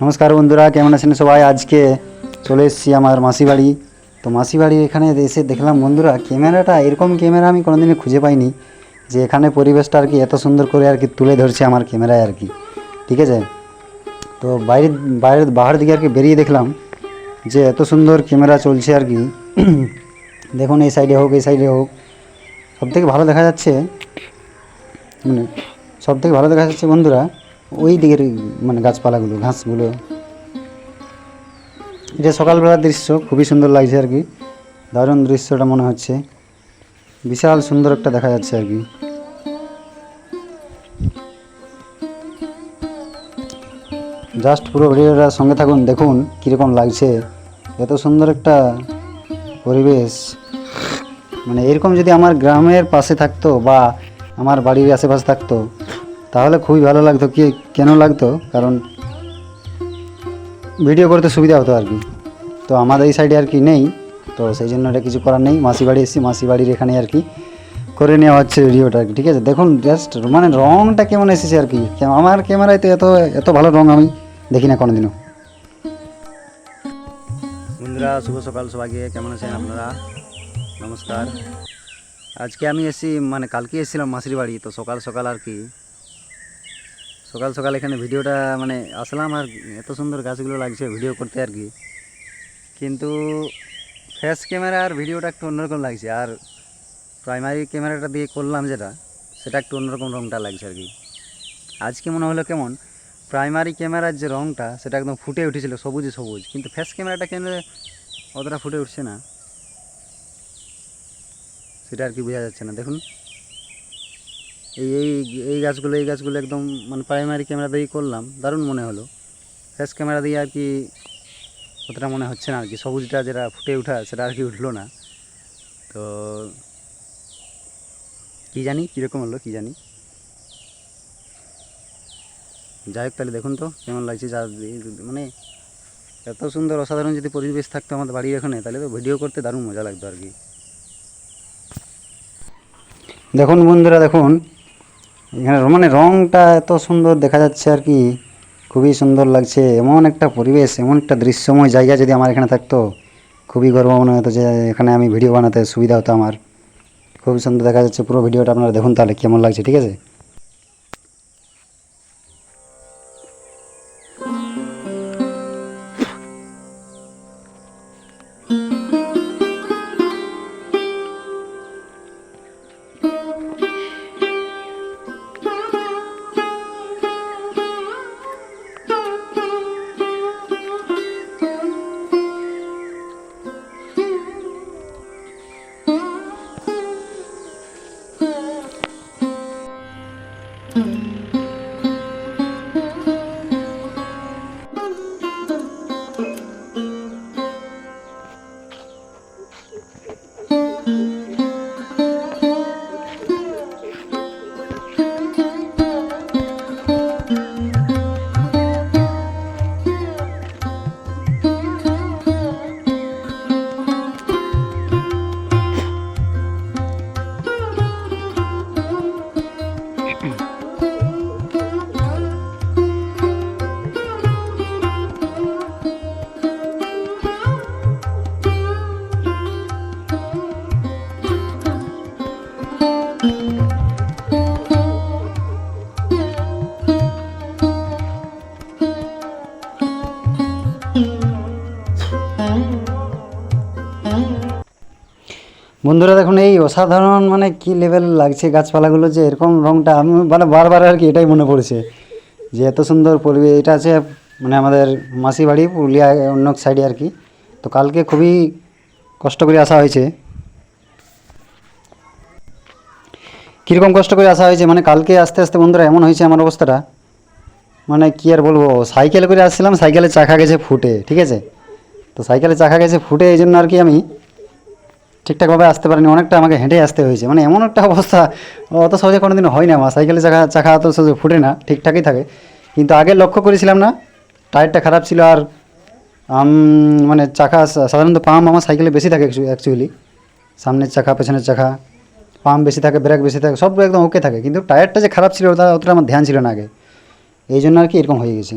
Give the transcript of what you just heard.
নমস্কার বন্ধুরা, কেমন আছেন সবাই? আজকে চলে এসেছি আমার মাসি বাড়ি তো মাসি বাড়ি এখানে এসে দেখলাম, বন্ধুরা, ক্যামেরাটা এরকম ক্যামেরা আমি কোনোদিনই খুঁজে পাইনি যে এখানে পরিবেশটা আর কি এত সুন্দর করে আর কি তুলে ধরছে আমার ক্যামেরায় আর কি। ঠিক আছে? তো বাইরের বাইরের, বাহার দিকে আর কি বেরিয়ে দেখলাম যে এত সুন্দর ক্যামেরা চলছে আর কি। দেখুন, এই সাইডে হোক, এই সাইডে হোক সব থেকে ভালো দেখা যাচ্ছে মানে সব থেকে ভালো দেখা যাচ্ছে বন্ধুরা ওই দিকের মানে গাছপালাগুলো, ঘাসগুলো। এটা সকালবেলার দৃশ্য, খুবই সুন্দর লাগছে আর কি। দারুণ দৃশ্যটা মনে হচ্ছে। বিশাল সুন্দর একটা দেখা যাচ্ছে আর কি। জাস্ট পুরো ভিডিওটা সঙ্গে থাকুন, দেখুন কীরকম লাগছে। এত সুন্দর একটা পরিবেশ। মানে এরকম যদি আমার গ্রামের পাশে থাকতো বা আমার বাড়ির আশেপাশে থাকতো তাহলে খুবই ভালো লাগতো, কি, কেন লাগতো? কারণ ভিডিও করতে সুবিধা হতো আর কি। তো আমাদের এই সাইডে আর কি নেই, তো সেই জন্য এটা কিছু করার নেই। মাসি বাড়ি এসেছি, মাসি বাড়ির এখানে আর কি করে নেওয়া হচ্ছে ভিডিওটা আর কি, ঠিক আছে? দেখুন জাস্ট মানে রঙটা কেমন এসেছে আর কি। আমার ক্যামেরায় তো এত এত ভালো রঙ আমি দেখি না কোনোদিনও। বন্ধুরা, শুভ সকাল সবাইকে, কেমন আছেন আপনারা? নমস্কার। আজকে আমি এসেছি মানে কালকে এসেছিলাম মাসির বাড়ি, তো সকাল সকাল আর কি সকাল সকাল এখানে ভিডিওটা মানে আসলাম আর এত সুন্দর গাছগুলো লাগছে ভিডিও করতে আর কি। কিন্তু ফেস ক্যামেরা আর ভিডিওটা একটু অন্যরকম লাগছে। আর প্রাইমারি ক্যামেরাটা দিয়ে করলাম যেটা, সেটা একটু অন্যরকম রঙটা লাগছে আর কি। আজকে মনে হলো কেমন? প্রাইমারি ক্যামেরার যে রঙটা সেটা একদম ফুটে উঠেছিল, সবুজে সবুজ। কিন্তু ফেস ক্যামেরাটা কেন অতটা ফুটে উঠছে না, সেটা আর কি বোঝা যাচ্ছে না। দেখুন এই এই এই গাছগুলো এই গাছগুলো একদম মানে প্রাইমারি ক্যামেরা দিয়েই করলাম। দারুণ মনে হলো। ফেস ক্যামেরা দিয়ে আর কি অতটা মনে হচ্ছে না আর কি। সবুজটা যেটা ফুটে ওঠা, সেটা আর কি উঠল না। তো কী জানি, কীরকম হলো কী জানি। যাই হোক তাহলে দেখুন তো, কেমন লাগছে যা মানে এত সুন্দর অসাধারণ যদি পরিবেশ থাকতো আমাদের বাড়ির এখানে, তাহলে তো ভিডিও করতে দারুণ মজা লাগতো আর কি। দেখুন বন্ধুরা, দেখুন। এখানে মানে রংটা এত সুন্দর দেখা যাচ্ছে আর কি। খুবই সুন্দর লাগছে। এমন একটা পরিবেশ, এমন একটা দৃশ্যময় জায়গা যদি আমার এখানে থাকতো, খুবই গর্ব মনে হতো যে এখানে আমি ভিডিও বানাতে সুবিধা হতো আমার। খুবই সুন্দর দেখা যাচ্ছে পুরো ভিডিওটা আপনারা দেখুন তাহলে কেমন লাগছে, ঠিক আছে? Mm-hmm. বন্ধুরা দেখুন, এই অসাধারণ মানে কি লেভেল লাগছে গাছপালাগুলো যে এরকম রঙটা আমি মানে বারবার আর কি এটাই মনে পড়েছে যে এত সুন্দর পরিবেশ, এটা আছে মানে আমাদের মাসি বাড়ি, পুরুলিয়া অন্য সাইডে আর কি। তো কালকে খুবই কষ্ট করে আসা হয়েছে। কীরকম কষ্ট করে আসা হয়েছে? মানে কালকে আস্তে আস্তে বন্ধুরা এমন হয়েছে আমার অবস্থাটা। মানে কি আর বলব সাইকেল করে আসছিলাম সাইকেলের চাকা গেছে ফুটে, ঠিক আছে? তো সাইকেলের চাকা গেছে ফুটে, এই জন্য আর কি আমি ঠিকঠাকভাবে আসতে পারিনি, অনেকটা আমাকে হেঁটে আসতে হয়েছে। মানে এমন একটা অবস্থা, অত সহজে কোনো দিন হয় না আমার। সাইকেলে চাকা চাকা অত সহজে ফুটে না, ঠিকঠাকই থাকে। কিন্তু আগে লক্ষ্য করেছিলাম না, টায়ারটা খারাপ ছিল আর মানে চাকা সাধারণত পাম্প আমার সাইকেলে বেশি থাকে অ্যাকচুয়ালি সামনের চাকা, পেছনের চাকা, পাম্প বেশি থাকে ব্রেক বেশি থাকে, সব একদম ওকে থাকে। কিন্তু টায়ারটা যে খারাপ ছিল ওটা অতটা আমার ধ্যান ছিল না আগে। এই জন্য আর কি এরকম হয়ে গেছে।